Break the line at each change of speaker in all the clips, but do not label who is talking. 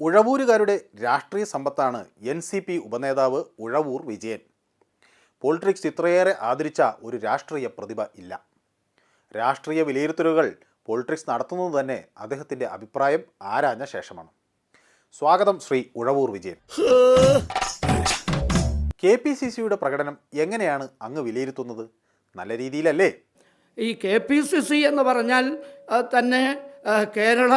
ഉഴവൂരുകാരുടെ രാഷ്ട്രീയ സമ്പത്താണ് N C P ഉപനേതാവ് ഉഴവൂർ വിജയൻ. പോളിട്രിക്സ് ഇത്രയേറെ ആദരിച്ച ഒരു രാഷ്ട്രീയ പ്രതിഭ ഇല്ല. രാഷ്ട്രീയ വിലയിരുത്തലുകൾ പോളിട്രിക്സ് നടത്തുന്നത് തന്നെ അദ്ദേഹത്തിന്റെ അഭിപ്രായം ആരാഞ്ഞ ശേഷമാണ്. സ്വാഗതം Shri Uzhavoor Vijayan. K P C സിയുടെ പ്രകടനം എങ്ങനെയാണ് അങ്ങ് വിലയിരുത്തുന്നത്? നല്ല രീതിയിലല്ലേ?
ഈ കെ പി സി സി എന്ന് പറഞ്ഞാൽ തന്നെ Kerala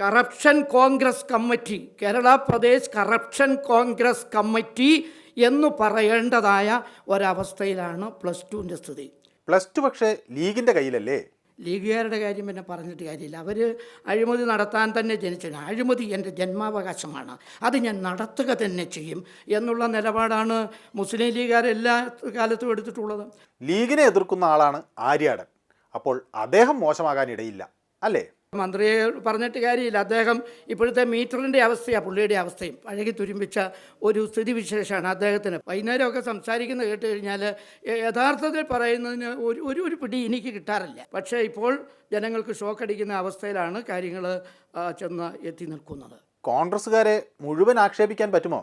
corruption Congress committee Kerala Pradesh corruption Congress committee എന്ന് പറയേണ്ടതായ ഒരവസ്ഥയിലാണ് പ്ലസ് ടുവിന്റെ സ്ഥിതി.
പ്ലസ് ടു പക്ഷേ ലീഗിന്റെ കയ്യിലല്ലേ?
ലീഗുകാരുടെ കാര്യം പിന്നെ പറഞ്ഞിട്ട് കാര്യമില്ല. അവർ അഴിമതി നടത്താൻ തന്നെ ജനിച്ചാണ് അഴിമതി എന്റെ ജന്മാവകാശമാണ്. അത് ഞാൻ നടത്തുക തന്നെ ചെയ്യും എന്നുള്ള നിലപാടാണ് മുസ്ലിം ലീഗുകാർ എല്ലാ കാലത്തും എടുത്തിട്ടുള്ളത്.
ലീഗിനെ എതിർക്കുന്ന ആളാണ് ആര്യാടൻ. അപ്പോൾ അദ്ദേഹം മോശമാകാനിടയില്ല. അല്ലേ?
മന്ത്രിയെ പറഞ്ഞിട്ട് കാര്യമില്ല. അദ്ദേഹം ഇപ്പോഴത്തെ മീറ്ററിന്റെ അവസ്ഥയാണ് പുള്ളിയുടെ അവസ്ഥയും. അഴകി തുരുമ്പിച്ച ഒരു സ്ഥിതിവിശേഷമാണ് അദ്ദേഹത്തിന്. വൈകുന്നേരമൊക്കെ സംസാരിക്കുന്നത് കേട്ട് കഴിഞ്ഞാൽ യഥാർത്ഥത്തിൽ പറയുന്നതിന് ഒരു ഒരു ഒരു പിടി എനിക്ക് കിട്ടാറില്ല. പക്ഷേ ഇപ്പോൾ ജനങ്ങൾക്ക് ഷോക്ക് അടിക്കുന്ന അവസ്ഥയിലാണ് കാര്യങ്ങൾ ചെന്ന് എത്തി നിൽക്കുന്നത്.
കോൺഗ്രസ്സുകാരെ മുഴുവൻ ആക്ഷേപിക്കാൻ പറ്റുമോ?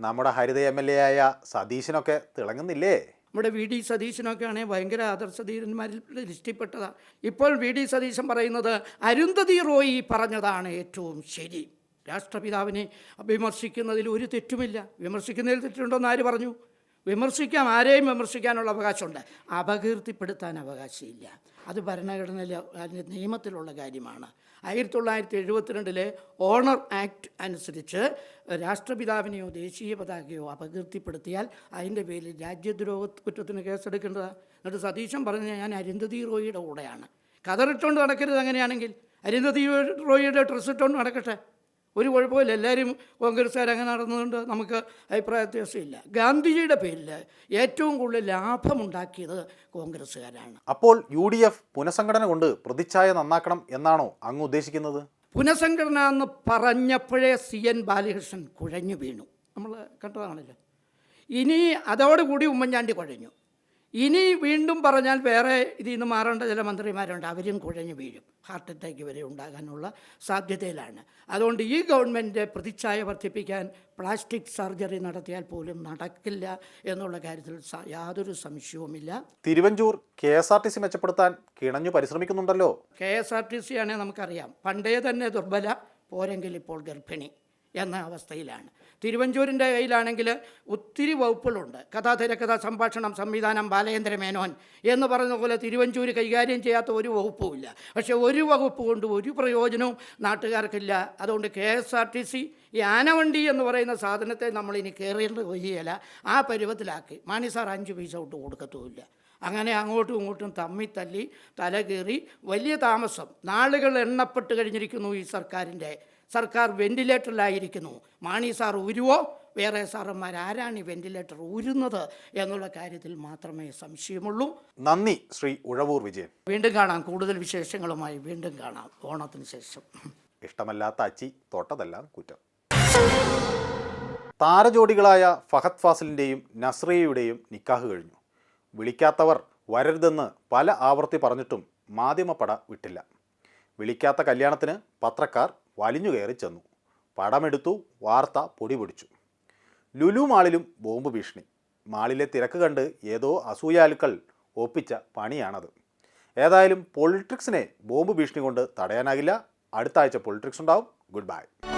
നമ്മുടെ ഹരിത എം എൽ എ ആയ സതീശനൊക്കെ തിളങ്ങുന്നില്ലേ?
നമ്മുടെ വി ഡി സതീശനൊക്കെ ആണെങ്കിൽ ഭയങ്കര ആദർശധീരന്മാരിൽ ലിസ്റ്റിൽപ്പെട്ടതാണ് ഇപ്പോൾ വി ഡി സതീശൻ പറയുന്നത് അരുന്ധതി റോയി പറഞ്ഞതാണ് ഏറ്റവും ശരി. രാഷ്ട്രപിതാവിനെ വിമർശിക്കുന്നതിൽ ഒരു തെറ്റുമില്ല. വിമർശിക്കുന്നതിൽ തെറ്റുണ്ടോന്ന് ആര് പറഞ്ഞു? വിമർശിക്കാം ആരെയും വിമർശിക്കാനുള്ള അവകാശമുണ്ട്. അപകീർത്തിപ്പെടുത്താൻ അവകാശമില്ല. അത് ഭരണഘടനയിലെ നിയമത്തിലുള്ള കാര്യമാണ്. ആയിരത്തി തൊള്ളായിരത്തി എഴുപത്തിരണ്ടിലെ ഓണർ ആക്ട് അനുസരിച്ച് രാഷ്ട്രപിതാവിനെയോ ദേശീയ പതാകയോ അപകീർത്തിപ്പെടുത്തിയാൽ അതിന്റെ പേരിൽ രാജ്യദ്രോഹ കുറ്റത്തിന് കേസെടുക്കേണ്ടതാണ് എന്നിട്ട് സതീശൻ പറഞ്ഞ ഞാൻ അരുന്ധതി റോയിയുടെ കൂടെയാണ്. കതറിട്ടുകൊണ്ട് നടക്കരുത് അങ്ങനെയാണെങ്കിൽ. അരുന്ധതി റോയിയുടെ ഡ്രസ്സ് ഇട്ടുകൊണ്ട് നടക്കട്ടെ. ഒരു കുഴപ്പമില്ല. എല്ലാവരും കോൺഗ്രസ്സുകാർ അങ്ങനെ നടന്നതുകൊണ്ട് നമുക്ക് അഭിപ്രായ വ്യത്യാസമില്ല. ഗാന്ധിജിയുടെ പേരിൽ ഏറ്റവും കൂടുതൽ ലാഭമുണ്ടാക്കിയത് കോൺഗ്രസ്സുകാരാണ്.
അപ്പോൾ യു ഡി എഫ് പുനഃസംഘടന കൊണ്ട് പ്രതിച്ഛായ നന്നാക്കണം എന്നാണോ അങ്ങ് ഉദ്ദേശിക്കുന്നത്?
പുനഃസംഘടന എന്ന് പറഞ്ഞപ്പോഴേ സി എൻ ബാലകൃഷ്ണൻ കുഴഞ്ഞു വീണു. നമ്മൾ കണ്ടതാണല്ലോ. ഇനി അതോടുകൂടി ഉമ്മൻചാണ്ടി കുഴഞ്ഞു. ഇനി വീണ്ടും പറഞ്ഞാൽ വേറെ ഇതിൽ നിന്ന് മാറേണ്ട ചില മന്ത്രിമാരുണ്ട്. അവരും കുഴഞ്ഞു വീഴും. ഹാർട്ട് അറ്റാക്ക് വരെ ഉണ്ടാകാനുള്ള സാധ്യതയിലാണ്. അതുകൊണ്ട് ഈ ഗവൺമെന്റ് പ്രതിച്ഛായ വർദ്ധിപ്പിക്കാൻ പ്ലാസ്റ്റിക് സർജറി നടത്തിയാൽ പോലും നടക്കില്ല എന്നുള്ള കാര്യത്തിൽ യാതൊരു സംശയവുമില്ല.
Thiruvanchoor K S R T C മെച്ചപ്പെടുത്താൻ കിണഞ്ഞു പരിശ്രമിക്കുന്നുണ്ടല്ലോ.
K S R T C ആണെങ്കിൽ നമുക്കറിയാം. പണ്ടേ തന്നെ ദുർബല പോരെങ്കിൽ ഇപ്പോൾ ഗർഭിണി. എന്ന അവസ്ഥയിലാണ്. തിരുവഞ്ചൂരിന്റെ കയ്യിലാണെങ്കിൽ ഒത്തിരി വകുപ്പുകളുണ്ട്. കഥാ തിരക്കഥ സംഭാഷണം സംവിധാനം ബാലചന്ദ്ര മേനോൻ എന്ന് പറഞ്ഞ പോലെ തിരുവഞ്ചൂർ കൈകാര്യം ചെയ്യാത്ത ഒരു വകുപ്പുമില്ല പക്ഷേ ഒരു വകുപ്പ് കൊണ്ട് ഒരു പ്രയോജനവും നാട്ടുകാർക്കില്ല. അതുകൊണ്ട് K S R T C ഈ ആനവണ്ടി എന്ന് പറയുന്ന സാധനത്തെ നമ്മളിനി കയറേണ്ട വഴിയല്ല ആ പരുവത്തിലാക്കി. മാണി സാർ അഞ്ച് പൈസ കൊണ്ട് കൊടുക്കത്തുമില്ല. അങ്ങനെ അങ്ങോട്ടും ഇങ്ങോട്ടും തമ്മി തല്ലി തല കയറി വലിയ താമസം. നാളുകൾ എണ്ണപ്പെട്ട് കഴിഞ്ഞിരിക്കുന്നു ഈ സർക്കാരിന്റെ സർക്കാർ വെന്റിലേറ്ററിലായിരിക്കുന്നു. മാണി സാർ ഉരുവോ? വേറെ സാറന്മാർ ആരാണ് ഈ വെന്റിലേറ്റർ ഊരുന്നത് എന്നുള്ള കാര്യത്തിൽ മാത്രമേ സംശയമുള്ളൂ.
നന്ദി ശ്രീ ഉഴവൂർ വിജയൻ.
വീണ്ടും കാണാം. കൂടുതൽ വിശേഷങ്ങളുമായി വീണ്ടും കാണാം. ഓണത്തിന് ശേഷം.
ഇഷ്ടമല്ലാത്ത അച്ചി തോട്ടതെല്ലാം കുറ്റം. താരജോഡികളായ ഫഹദ് ഫാസിലിന്റെയും നസ്രിയയുടെയും നിക്കാഹ് കഴിഞ്ഞു. വിളിക്കാത്തവർ വരരുതെന്ന് പല ആവർത്തി പറഞ്ഞിട്ടും മാധ്യമപ്പട വിട്ടില്ല. വിളിക്കാത്ത കല്യാണത്തിന് പത്രക്കാർ വലിഞ്ഞു കയറി ചെന്നു. പടമെടുത്തു വാർത്ത പൊടി പൊടിച്ചു ലുലു മാളിലും ബോംബ് ഭീഷണി. മാളിലെ തിരക്ക് കണ്ട് ഏതോ അസൂയാലുക്കൾ ഒപ്പിച്ച പണിയാണത്. ഏതായാലും പൊളിട്രിക്സിനെ ബോംബ് ഭീഷണി കൊണ്ട് തടയാനാകില്ല. അടുത്ത ആഴ്ച പൊളിട്രിക്സ് ഉണ്ടാവും. Good bye.